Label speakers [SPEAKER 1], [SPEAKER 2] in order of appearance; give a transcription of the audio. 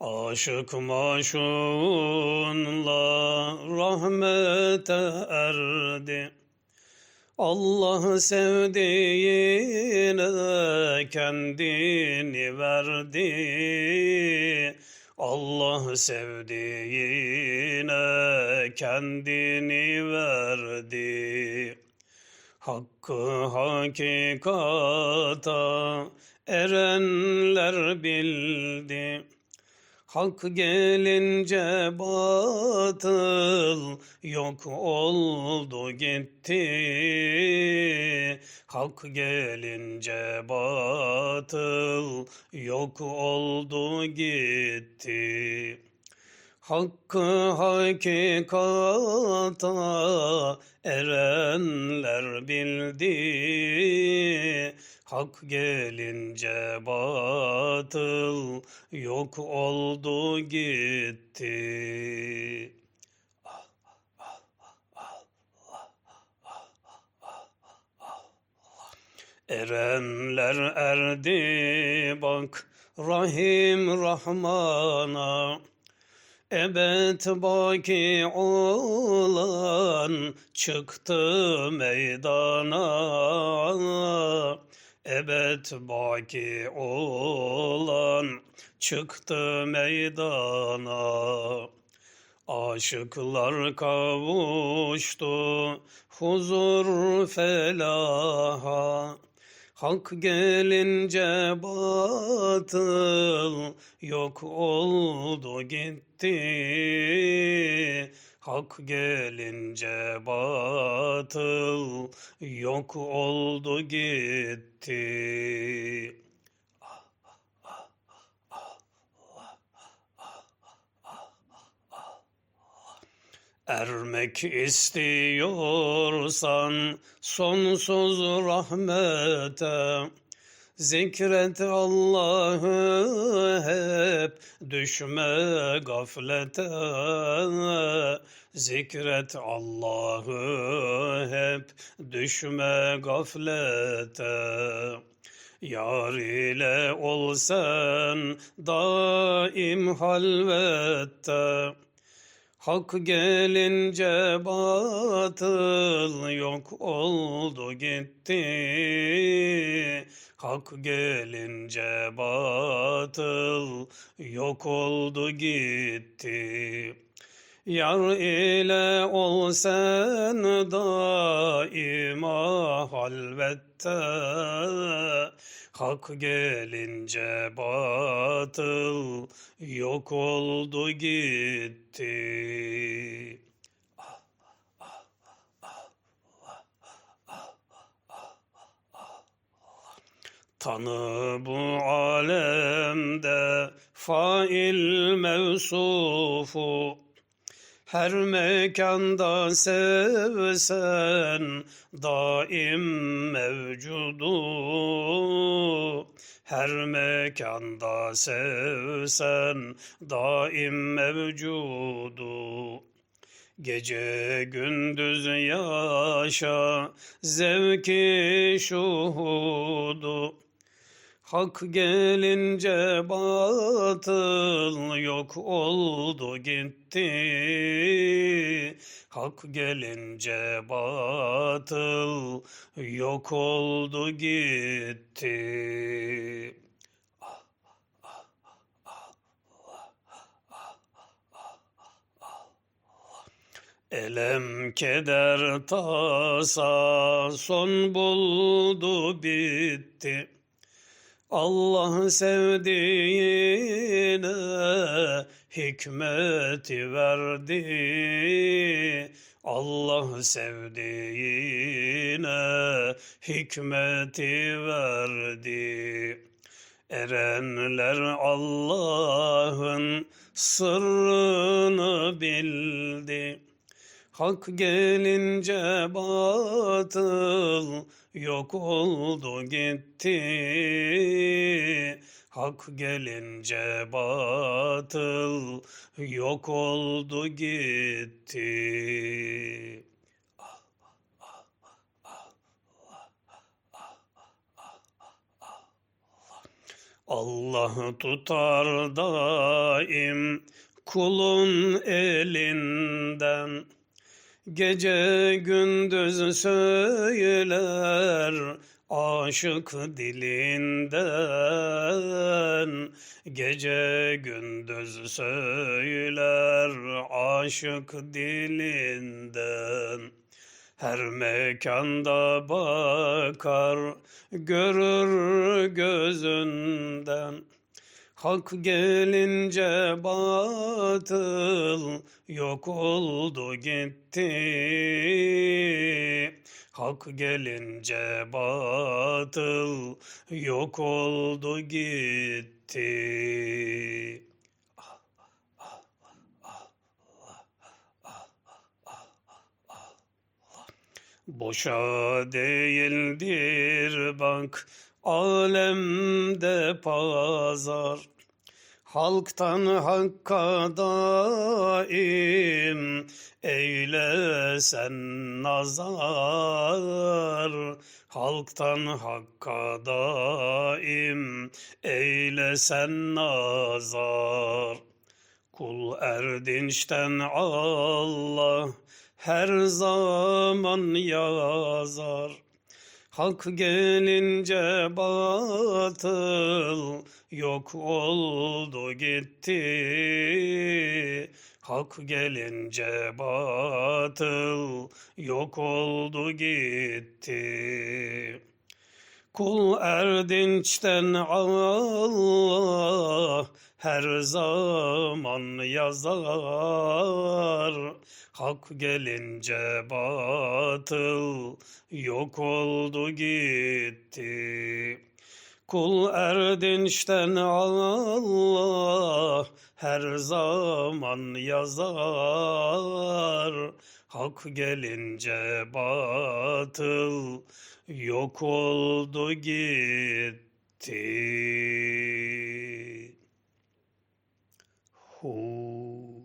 [SPEAKER 1] Aşık maşunla rahmete erdi. Allah sevdiğine kendini verdi. Allah sevdiğine kendini verdi. Hakkı hakikata erenler bildi. Hak gelince batıl yok oldu gitti. Hak gelince batıl yok oldu gitti. Hakkı hakikata erenler bildi. Hak gelince batıl yok oldu gitti. Erenler erdi bak Rahim Rahman'a. Ebed baki olan çıktı meydana. Ebed baki olan çıktı meydana. Aşıklar kavuştu huzur felaha. Hak gelince batıl yok oldu gitti. Hak gelince batıl yok oldu gitti. Ermek istiyorsan sonsuz rahmete Zikret Allah'ı hep düşme gaflete. Zikret Allah'ı hep düşme gaflete. Yar ile ol daim halvette Hak gelince batıl yok oldu gitti. Hak gelince batıl yok oldu gitti. Yar ile ol sen daima halvette. Hak gelince batıl yok oldu gitti. Tanı bu alemde fail mevsufu. Her mekanda sevsen daim mevcudu. Her mekanda sevsen daim mevcudu. Gece gündüz yaşa zevki şuhudu Hak gelince batıl yok oldu gitti. Hak gelince batıl yok oldu gitti. Elem keder tasa son buldu bitti. Allah sevdiğine hikmeti verdi. Allah sevdiğine hikmeti verdi. Erenler Allah'ın sırrını bildi. Hak gelince batıl yok oldu gitti. Hak gelince batıl yok oldu gitti. Allah tutar daim kulun elinden. Gece gündüz söyler aşık dilinden. Gece gündüz söyler aşık dilinden. Her mekanda bakar, görür gözünden. Hak gelince batıl yok oldu gitti. Hak gelince batıl yok oldu gitti. Boşa değildir bak alemde pazar. Halktan hakka daim eylesen nazar. Halktan hakka daim eylesen nazar. Kul erdinçten Allah her zaman yazar. Hak gelince batıl yok oldu gitti. Hak gelince batıl yok oldu gitti. Kul erdinçten Allah her zaman yazar. Hak gelince batıl yok oldu gitti. Kul erdinçten Allah her zaman yazar. Hak gelince batıl yok oldu gitti. Oh.